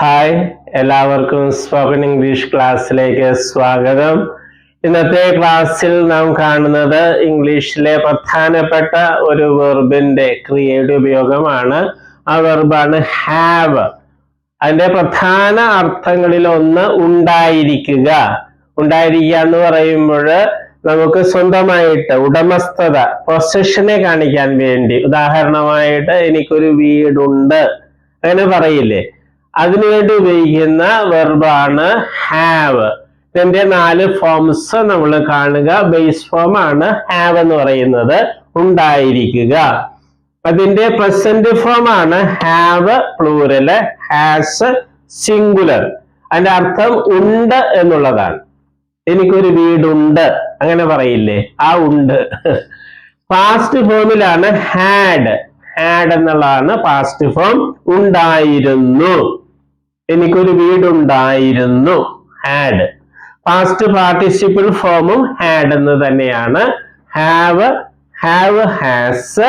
Hi എല്ലാവർക്കും spoken English ക്ലാസ്സിലേക്ക് സ്വാഗതം. ഇന്നത്തെ ക്ലാസ്സിൽ നാം കാണുന്നത് ഇംഗ്ലീഷിലെ പ്രധാനപ്പെട്ട ഒരു വെർബിന്റെ ക്രിയയുടെ ഉപയോഗമാണ്. ആ വെർബാണ് ഹാവ് അതിന്റെ പ്രധാന അർത്ഥങ്ങളിൽ ഒന്ന് ഉണ്ടായിരിക്കുക. ഉണ്ടായിരിക്കുക എന്ന് പറയുമ്പോൾ നമുക്ക് സ്വന്തമായിട്ട് ഉടമസ്ഥത പൊസഷനെ കാണിക്കാൻ വേണ്ടി. ഉദാഹരണമായിട്ട് എനിക്കൊരു വീടുണ്ട്. അങ്ങനെ പറയില്ലേ? അതിനുവേണ്ടി ഉപയോഗിക്കുന്ന വെർബാണ് ഹാവ് ഇതിന്റെ നാല് ഫോംസ് നമ്മൾ കാണുക. ബേസ് ഫോം ആണ് ഹാവ് എന്ന് പറയുന്നത്. ഉണ്ടായിരിക്കുക. അതിന്റെ പ്രസന്റ് ഫോം ആണ് ഹാവ് പ്ലൂരൽ ഹാസ് സിംഗുലർ അതിന്റെ അർത്ഥം ഉണ്ട് എന്നുള്ളതാണ്. എനിക്കൊരു വീടുണ്ട്. അങ്ങനെ പറയില്ലേ? ആ ഉണ്ട്. പാസ്റ്റ് ഫോമിലാണ് ഹാഡ് ഹാഡ് എന്നുള്ളതാണ് പാസ്റ്റ് ഫോം ഉണ്ടായിരുന്നു. എനിക്കൊരു വീടുണ്ടായിരുന്നു. ഹാഡ് പാസ്റ്റ് പാർട്ടിസിപ്പിൾ ഫോമും ഹാഡ് എന്ന് തന്നെയാണ്. Have have has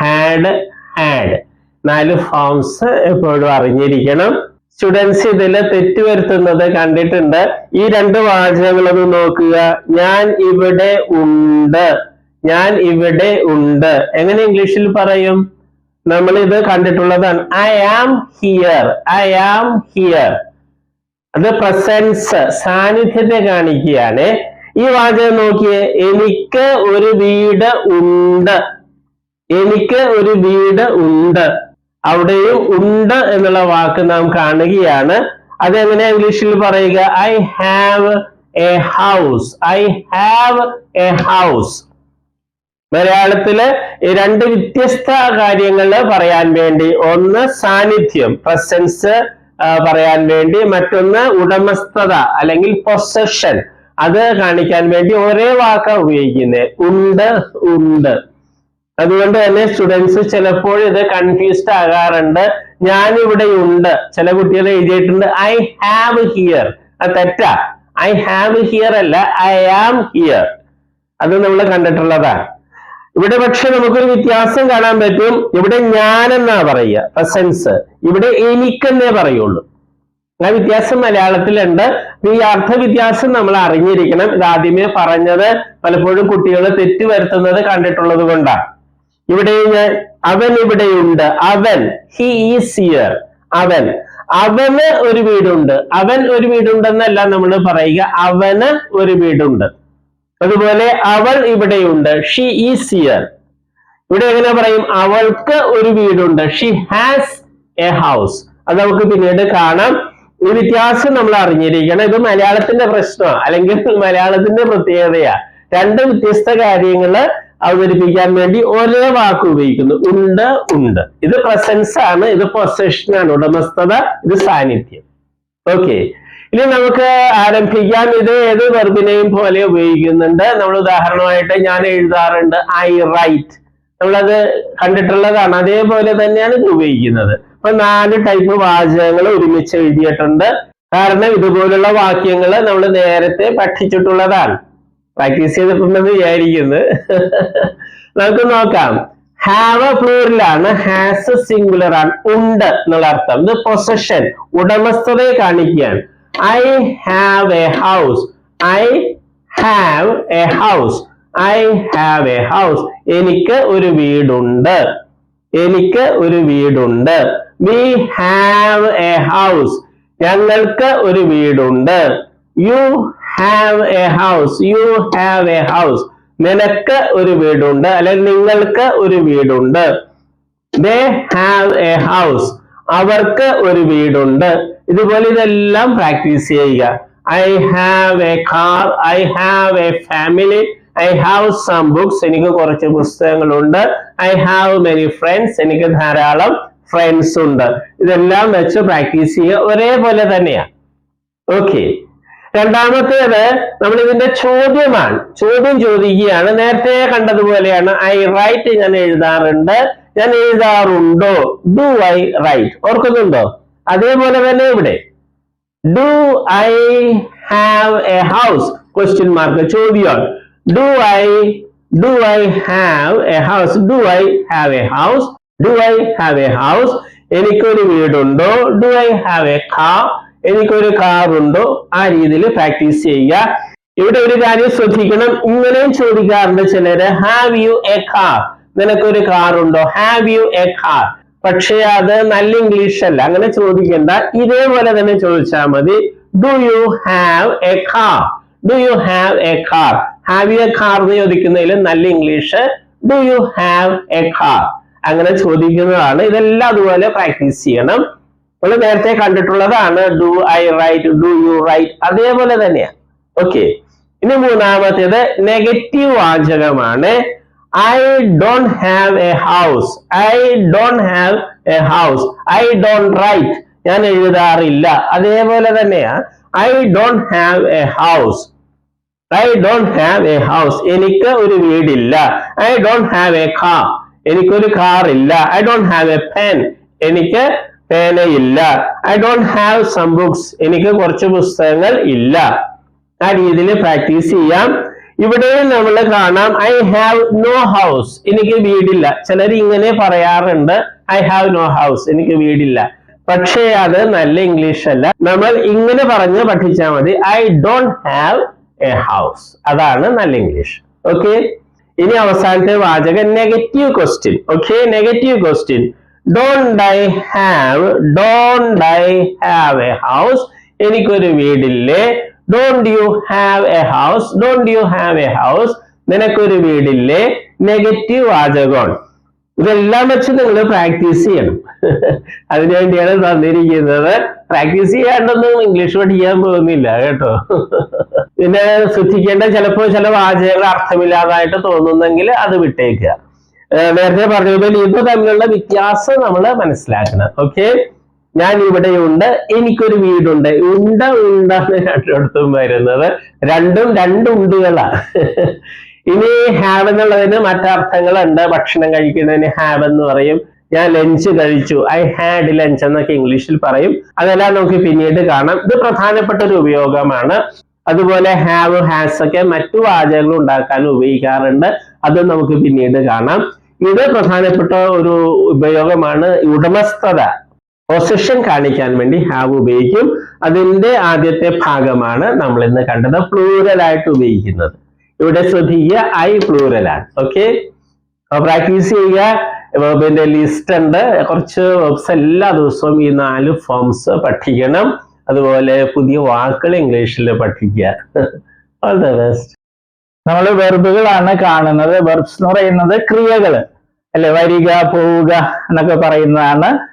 had had നാല് ഫോംസ് എപ്പോഴും അറിഞ്ഞിരിക്കണം. സ്റ്റുഡൻസ് ഇതിൽ തെറ്റ് വരുത്തുന്നത് കണ്ടിട്ടുണ്ട്. ഈ രണ്ട് വാചകങ്ങളൊന്ന് നോക്കുക. ഞാൻ ഇവിടെ ഉണ്ട്. ഞാൻ ഇവിടെ ഉണ്ട്. എങ്ങനെ ഇംഗ്ലീഷിൽ പറയും? നമ്മൾ ഇത് കണ്ടിട്ടുള്ളതാണ്. I am here I am here അത് പ്രസൻസ് സാന്നിധ്യത്തെ കാണിക്കുകയാണ്. ഈ വാചകം നോക്കിയേ എനിക്ക് ഒരു വീട് ഉണ്ട്. എനിക്ക് ഒരു വീട് ഉണ്ട്. അവിടെയും ഉണ്ട് എന്നുള്ള വാക്ക് നാം കാണുകയാണ്. അതെങ്ങനെ ഇംഗ്ലീഷിൽ പറയുക? I have a house I have a house മലയാളത്തിൽ രണ്ട് വ്യത്യസ്ത കാര്യങ്ങൾ പറയാൻ വേണ്ടി ഒന്ന് സാന്നിധ്യം പ്രസൻസ് പറയാൻ വേണ്ടി മറ്റൊന്ന് ഉടമസ്ഥത അല്ലെങ്കിൽ പൊസഷൻ അത് കാണിക്കാൻ വേണ്ടി ഒരേ വാക്കാ ഉപയോഗിക്കുന്നത് ഉണ്ട് ഉണ്ട്. അതുകൊണ്ട് തന്നെ സ്റ്റുഡൻസ് ചിലപ്പോൾ ഇത് കൺഫ്യൂസ്ഡ് ആകാറുണ്ട്. ഞാൻ ഇവിടെ ഉണ്ട്. ചില കുട്ടികൾ എഴുതിയിട്ടുണ്ട് ഐ ഹാവ് ഹിയർ അത് തെറ്റാ. ഐ ഹാവ് ഹിയർ അല്ല ഐ ആം ഹിയർ അത് നമ്മൾ കണ്ടിട്ടുള്ളതാണ്. ഇവിടെ പക്ഷെ നമുക്കൊരു വ്യത്യാസം കാണാൻ പറ്റും. ഇവിടെ ഞാൻ എന്നാ പറയുക? പ്രസൻസ് ഇവിടെ എനിക്കെന്നേ പറയുള്ളൂ. ആ വ്യത്യാസം മലയാളത്തിലുണ്ട്. ഈ അർത്ഥ വ്യത്യാസം നമ്മൾ അറിഞ്ഞിരിക്കണം. ഇത് ആദ്യമേ പറഞ്ഞത് പലപ്പോഴും കുട്ടികൾ തെറ്റ് വരുത്തുന്നത് കണ്ടിട്ടുള്ളത് കൊണ്ടാണ്. ഇവിടെ അവൻ ഇവിടെയുണ്ട്. അവൻ ഹി ഈസ് ഹിയർ അവൻ. അവന് ഒരു വീടുണ്ട്. അവൻ ഒരു വീടുണ്ടെന്നല്ല നമ്മൾ പറയുക. അവന് ഒരു വീടുണ്ട്. അതുപോലെ അവൾ ഇവിടെയുണ്ട്. ഷീ ഈസ് ഹിയർ ഇവിടെ എങ്ങനെ പറയും? അവൾക്ക് ഒരു വീടുണ്ട്. ഷീ ഹാസ് എ ഹൗസ് അത് നമുക്ക് പിന്നീട് കാണാം. ഈ വ്യത്യാസം നമ്മൾ അറിഞ്ഞിരിക്കണം. ഇത് മലയാളത്തിന്റെ പ്രശ്നമാണ് അല്ലെങ്കിൽ മലയാളത്തിന്റെ പ്രത്യേകതയാ. രണ്ട് വ്യത്യസ്ത കാര്യങ്ങൾ അവതരിപ്പിക്കാൻ വേണ്ടി ഒരേ വാക്ക് ഉപയോഗിക്കുന്നു. ഉണ്ട് ഉണ്ട്. ഇത് പ്രസൻസ് ആണ്. ഇത് പൊസഷൻ ആണ്. ഉടമസ്ഥത ഇത് സാന്നിധ്യം. ഓക്കെ ഇനി നമുക്ക് ആരംഭിക്കാം. ഇത് ഏത് വെർബിനെയും പോലെ ഉപയോഗിക്കുന്നുണ്ട്. നമ്മൾ ഉദാഹരണമായിട്ട് ഞാൻ എഴുതാറുണ്ട് ഐ റൈറ്റ്. നമ്മളത് കണ്ടിട്ടുള്ളതാണ്. അതേപോലെ തന്നെയാണ് ഇത് ഉപയോഗിക്കുന്നത്. അപ്പൊ നാല് ടൈപ്പ് വാചകങ്ങൾ ഒരുമിച്ച് എഴുതിയിട്ടുണ്ട്. കാരണം ഇതുപോലുള്ള വാക്യങ്ങൾ നമ്മൾ നേരത്തെ പഠിച്ചിട്ടുള്ളതാണ്. പ്രാക്ടീസ് ചെയ്തിട്ടുണ്ടെന്ന് വിചാരിക്കുന്നു. നമുക്ക് നോക്കാം. ഹാവ് എ ഫ്ലൂറിലാണ് ഹാസ് എ സിംഗുലർ ആണ്. ഉണ്ട് എന്നുള്ള അർത്ഥം. ഇത് പൊസഷൻ ഉടമസ്ഥതയെ കാണിക്കുകയാണ്. I have a house I have a house I have a house എനിക്ക് ഒരു വീടുണ്ട് എനിക്ക് ഒരു വീടുണ്ട് We have a house ഞങ്ങൾക്ക് ഒരു വീടുണ്ട് You have a house You have a house നിനക്ക് ഒരു വീടുണ്ട് അല്ലെങ്കിൽ നിങ്ങൾക്ക് ഒരു വീടുണ്ട് They have a house അവർക്ക് ഒരു വീടുണ്ട് ഇതുപോലെ ഇതെല്ലാം പ്രാക്ടീസ് ചെയ്യുക. I have a car I have a family I have some books എനിക്ക് കുറച്ച് പുസ്തകങ്ങളുണ്ട്. ഐ ഹാവ് മെനി ഫ്രണ്ട്സ് എനിക്ക് ധാരാളം ഫ്രണ്ട്സ് ഉണ്ട്. ഇതെല്ലാം വെച്ച് പ്രാക്ടീസ് ചെയ്യുക. ഒരേപോലെ തന്നെയാണ് ഓക്കെ രണ്ടാമത്തേത് നമ്മൾ ഇതിന്റെ ചോദ്യമാണ്. ചോദ്യം ചോദിക്കുകയാണ്. നേരത്തെ കണ്ടതുപോലെയാണ് ഐ റൈറ്റ് ഞാൻ എഴുതാറുണ്ട്. ഞാൻ എഴുതാറുണ്ടോ? ഡു ഐ റൈറ്റ് ഓർക്കുന്നുണ്ടോ? അതേപോലെ തന്നെ ഇവിടെ do I have a house question mark ചോദ്യമാണ്. Do I do I have a house do I have a house do I have a house എനിക്കൊരു വീടുണ്ടോ? Do I have a car എനിക്കൊരു car ഉണ്ടോ ആ രീതിയിൽ പ്രാക്ടീസ് ചെയ്യുക. ഇവിടെ ഒരു കാര്യം ശ്രദ്ധിക്കണം. ഇങ്ങനെയും ചോദിക്കാറുണ്ട് ചിലര് ഹാവ് യു എ കാർ നിനക്കൊരു കാർ ഉണ്ടോ ഹാവ് യു എ കാർ പക്ഷേ അത് നല്ല ഇംഗ്ലീഷ് അല്ല. അങ്ങനെ ചോദിക്കേണ്ട. ഇതേപോലെ തന്നെ ചോദിച്ചാൽ മതി. Do you have a car do you have a car have you a car എന്ന് ചോദിക്കുന്നതിൽ നല്ല English do you have a car അങ്ങനെ ചോദിക്കുന്നതാണ്. ഇതെല്ലാം അതുപോലെ പ്രാക്ടീസ് ചെയ്യണം. നമ്മൾ നേരത്തെ കണ്ടിട്ടുള്ളതാണ്. Do I write do you write അതേപോലെ തന്നെയാണ് ഓക്കെ ഇനി മൂന്നാമത്തേത് നെഗറ്റീവ് വാചകമാണ്. I don't have a house. I don't have a house. I don't write. ഞാൻ എഴുതാറില്ല. അതേപോലെ തന്നെയാ. I don't have a house I don't have a house എനിക്ക് ഒരു വീടില്ല. I don't have a car എനിക്കൊരു കാർ ഇല്ല. I don't have a pen എനിക്ക് പേനയില്ല. I don't have some books എനിക്ക് കുറച്ച് പുസ്തകങ്ങൾ ഇല്ല. ആ രീതിയിൽ പ്രാക്ടീസ് ചെയ്യാം. ഇവിടെ നമ്മൾ കാണാം ഐ ഹാവ് നോ ഹൗസ് എനിക്ക് വീടില്ല. ചിലർ ഇങ്ങനെ പറയാറുണ്ട് ഐ ഹാവ് നോ ഹൗസ് എനിക്ക് വീടില്ല. പക്ഷേ അത് നല്ല ഇംഗ്ലീഷ് അല്ല. നമ്മൾ ഇങ്ങനെ പറഞ്ഞ് പഠിച്ചാൽ മതി I don't have a house അതാണ് നല്ല ഇംഗ്ലീഷ് ഓക്കെ ഇനി അവസാനത്തെ വാചകം negative question okay negative question don't I have don't I have a house എനിക്കൊരു വീടില്ലേ? Don't you have a house don't you have a house നിനക്കൊരു വീടില്ലേ? നെഗറ്റീവ് വാചകമാണ് ഇതെല്ലാം വെച്ച് നിങ്ങൾ പ്രാക്ടീസ് ചെയ്യണം. അതിനുവേണ്ടിയാണ് തന്നിരിക്കുന്നത്. പ്രാക്ടീസ് ചെയ്യാണ്ടൊന്നും ഇംഗ്ലീഷ് പഠിക്കാൻ പോകുന്നില്ല കേട്ടോ. പിന്നെ ശ്രദ്ധിക്കേണ്ട ചിലപ്പോൾ ചില വാചകങ്ങൾ അർത്ഥമില്ലാതായിട്ട് തോന്നുന്നെങ്കിൽ അത് വിട്ടേക്കുക. നേരത്തെ പറഞ്ഞതുപോലെ ഇത് തമ്മിലുള്ള വ്യത്യാസം നമ്മൾ മനസ്സിലാക്കണം. ഓക്കെ ഞാൻ ഇവിടെയുണ്ട് എനിക്കൊരു വീടുണ്ട്. ഉണ്ട ഉണ്ടാണ് രണ്ടിടത്തും വരുന്നത്. രണ്ടും രണ്ടുണ്ടുകളാണ് ഇനി ഹാവ് എന്നുള്ളതിന് മറ്റർത്ഥങ്ങളുണ്ട്. ഭക്ഷണം കഴിക്കുന്നതിന് ഹാവ് എന്ന് പറയും. ഞാൻ ലഞ്ച് കഴിച്ചു. ഐ ഹാഡ് ലഞ്ച് എന്നൊക്കെ ഇംഗ്ലീഷിൽ പറയും. അതെല്ലാം നമുക്ക് പിന്നീട് കാണാം. ഇത് പ്രധാനപ്പെട്ട ഒരു ഉപയോഗമാണ്. അതുപോലെ ഹാവ് ഹാസ് ഒക്കെ മറ്റു വാചകങ്ങൾ ഉണ്ടാക്കാൻ ഉപയോഗിക്കാറുണ്ട്. അത് നമുക്ക് പിന്നീട് കാണാം. ഇത് പ്രധാനപ്പെട്ട ഒരു ഉപയോഗമാണ് ഉടമസ്ഥത. പൊസിഷൻ കാണിക്കാൻ വേണ്ടി ഹാവ് ഉപയോഗിക്കും. അതിന്റെ ആദ്യത്തെ ഭാഗമാണ് നമ്മൾ ഇന്ന് കണ്ടത് പ്ലൂരൽ ആയിട്ട് ഉപയോഗിക്കുന്നത്. ഇവിടെ ശ്രദ്ധിക്കുക ഐ പ്ലൂരൽ ആണ്. ഓക്കെ പ്രാക്ടീസ് ചെയ്യുക. വെർബിന്റെ ലിസ്റ്റ് ഉണ്ട്. കുറച്ച് വെബ്സ് എല്ലാ ദിവസവും ഈ നാല് ഫോംസ് പഠിക്കണം. അതുപോലെ പുതിയ വാക്കുകൾ ഇംഗ്ലീഷിൽ പഠിക്കുക. ഓൾ ദ ബെസ്റ്റ് നമ്മൾ വെർബുകളാണ് കാണുന്നത്. വെർബ്സ് എന്ന് പറയുന്നത് ക്രിയകൾ അല്ലെ? വരിക പോവുക എന്നൊക്കെ പറയുന്നതാണ്.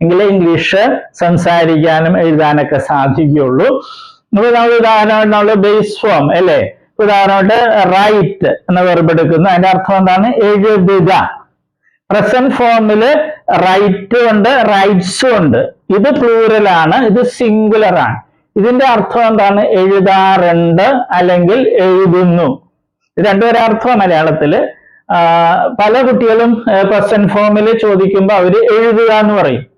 എങ്കിലേ ഇംഗ്ലീഷ് സംസാരിക്കാനും എഴുതാനൊക്കെ സാധിക്കുകയുള്ളൂ. നമ്മൾ നമ്മൾ ഉദാഹരണമായിട്ട് നമ്മൾ ബേസ് ഫോം അല്ലേ? ഉദാഹരണമായിട്ട് റൈറ്റ് എന്ന വെർബ് അതിന്റെ അർത്ഥം എന്താണ്? എഴുതുക. പ്രസന്റ് ഫോമിൽ റൈറ്റ് ഉണ്ട് റൈറ്റ്സും ഉണ്ട്. ഇത് പ്ലൂറലാണ് ഇത് സിംഗുലർ ആണ്. ഇതിന്റെ അർത്ഥം എന്താണ്? എഴുതാറുണ്ട് അല്ലെങ്കിൽ എഴുതുന്നു. ഇത് രണ്ടുപേരെ അർത്ഥം മലയാളത്തിൽ ആ, പല കുട്ടികളും പ്രസന്റ് ഫോമിൽ ചോദിക്കുമ്പോൾ അവർ എഴുതുക എന്ന് പറയും.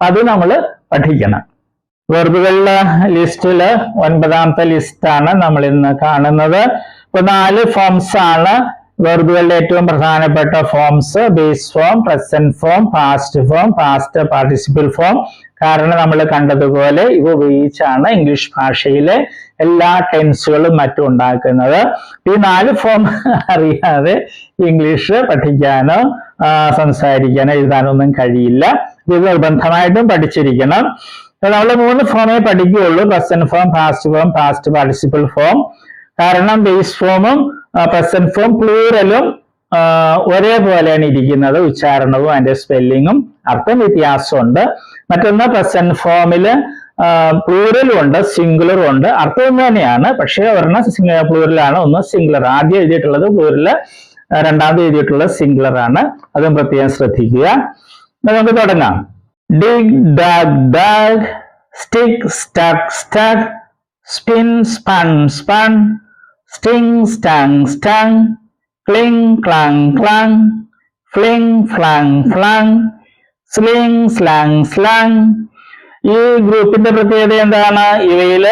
അത് നമ്മൾ പഠിക്കണം. വെർബുകളുടെ ലിസ്റ്റിൽ ഒൻപതാമത്തെ ലിസ്റ്റാണ് നമ്മൾ ഇന്ന് കാണുന്നത്. ഇപ്പൊ നാല് ഫോംസ് ആണ്. വെർബുകളുടെ ഏറ്റവും പ്രധാനപ്പെട്ട forms base form present form past form past participle form കാരണം നമ്മൾ കണ്ടതുപോലെ ഇവ ഉപയോഗിച്ചാണ് ഇംഗ്ലീഷ് ഭാഷയിലെ എല്ലാ ടെൻസുകളും മറ്റും ഉണ്ടാക്കുന്നത്. ഈ നാല് ഫോം അറിയാതെ ഇംഗ്ലീഷ് പഠിക്കാനോ സംസാരിക്കാനോ എഴുതാനോ ഒന്നും കഴിയില്ല. ഇത് നിർബന്ധമായിട്ടും പഠിച്ചിരിക്കണം നമ്മൾ മൂന്ന് ഫോമേ പഠിക്കുകയുള്ളൂ. Present form past form past participle form കാരണം ബേസ് ഫോമും പ്രസന്റ് ഫോം പ്ലൂറലും ഒരേപോലെയാണ് ഇരിക്കുന്നത്. ഉച്ചാരണവും അതിന്റെ സ്പെല്ലിങ്ങും അർത്ഥം വ്യത്യാസമുണ്ട്. മറ്റൊന്ന് പ്രസന്റ് ഫോമിൽ പ്ലൂറലും ഉണ്ട് സിംഗുലറും ഉണ്ട്. അർത്ഥം തന്നെയാണ്. പക്ഷേ ഒരെണ്ണം പ്ലൂറലാണ് ഒന്ന് സിംഗുലർ ആദ്യം എഴുതിയിട്ടുള്ളത് പ്ലൂറൽ രണ്ടാമത് എഴുതിയിട്ടുള്ളത് സിംഗുലർ ആണ്. അതും പ്രത്യേകം ശ്രദ്ധിക്കുക. നമുക്ക് തുടങ്ങാം. Dig dug dug stick stuck stuck spin spun spun sting stung stung cling clung clung fling flung flung sling slung slung ഈ ഗ്രൂപ്പിന്റെ പ്രത്യേകത എന്താണ്? ഇവയിൽ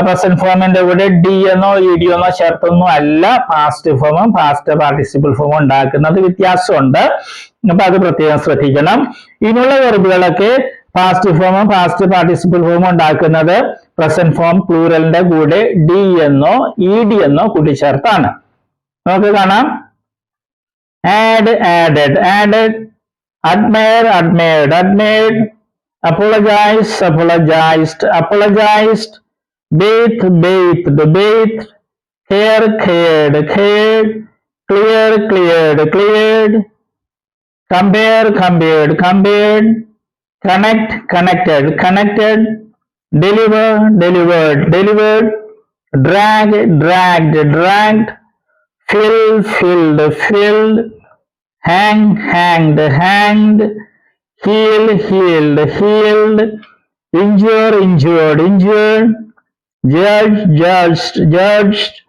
പ്രസന്റ് ഫോമിന്റെ കൂടെ ഡി എന്നോ ഇ ഡി എന്നോ ചേർത്തൊന്നും അല്ല. പാസ്റ്റ് ഫോമും പാസ്റ്റ് പാർട്ടിസിപ്പിൾ ഫോമും ഉണ്ടാക്കുന്നത് വ്യത്യാസമുണ്ട്. അപ്പൊ അത് പ്രത്യേകം ശ്രദ്ധിക്കണം. ഇനിയുള്ള വെറുതുകളൊക്കെ പാസ്റ്റ് ഫോമും പാസ്റ്റ് പാർട്ടിസിപ്പിൾ ഫോമും ഉണ്ടാക്കുന്നത് പ്രസന്റ് ഫോം പ്ലൂറലിന്റെ കൂടെ ഡി എന്നോ ഇ ഡി എന്നോ കൂട്ടിച്ചേർത്താണ്. നമുക്ക് കാണാം. Add added added admire admired admired apologized apologized apologized bathe bathed bathed care cared cared. Clear cleared cleared. Compare compared compared. Connect connected connected. Deliver delivered delivered. Drag dragged dragged. Fill, filled, filled, hang, hanged, hanged, heal, healed, healed, injure, injured, injured, judge, judged, judged,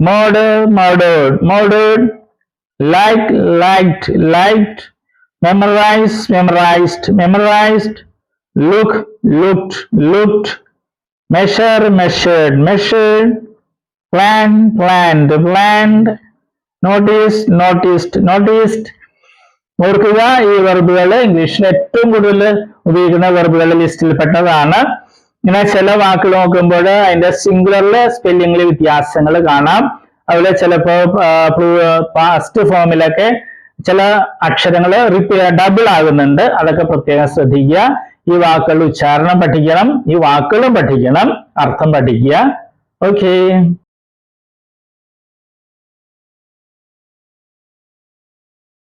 murder, murdered, murdered, like, liked, liked, memorize, memorized, memorized, look, looked, looked, measure, measured, measured, plan, planned, planned, notice, noticed, noticed, ഓർക്കുക ഈ വെർബുകൾ ഇംഗ്ലീഷിൽ ഏറ്റവും കൂടുതൽ ഉപയോഗിക്കുന്ന വെർബുകളുടെ ലിസ്റ്റിൽപ്പെട്ടതാണ് ഇങ്ങനെ ചില വാക്കുകൾ നോക്കുമ്പോൾ അതിന്റെ സിംഗുലറിലെ സ്പെല്ലിങ്ങിൽ വ്യത്യാസങ്ങൾ കാണാം. അതുപോലെ ചിലപ്പോ ഫസ്റ്റ് ഫോമിലൊക്കെ ചില അക്ഷരങ്ങൾ ഡബിൾ ആകുന്നുണ്ട്. അതൊക്കെ പ്രത്യേകം ശ്രദ്ധിക്കുക. ഈ വാക്കുകൾ ഉച്ചാരണം പഠിക്കണം. ഈ വാക്കുകളും പഠിക്കണം. അർത്ഥം പഠിക്കുക. ഓക്കേ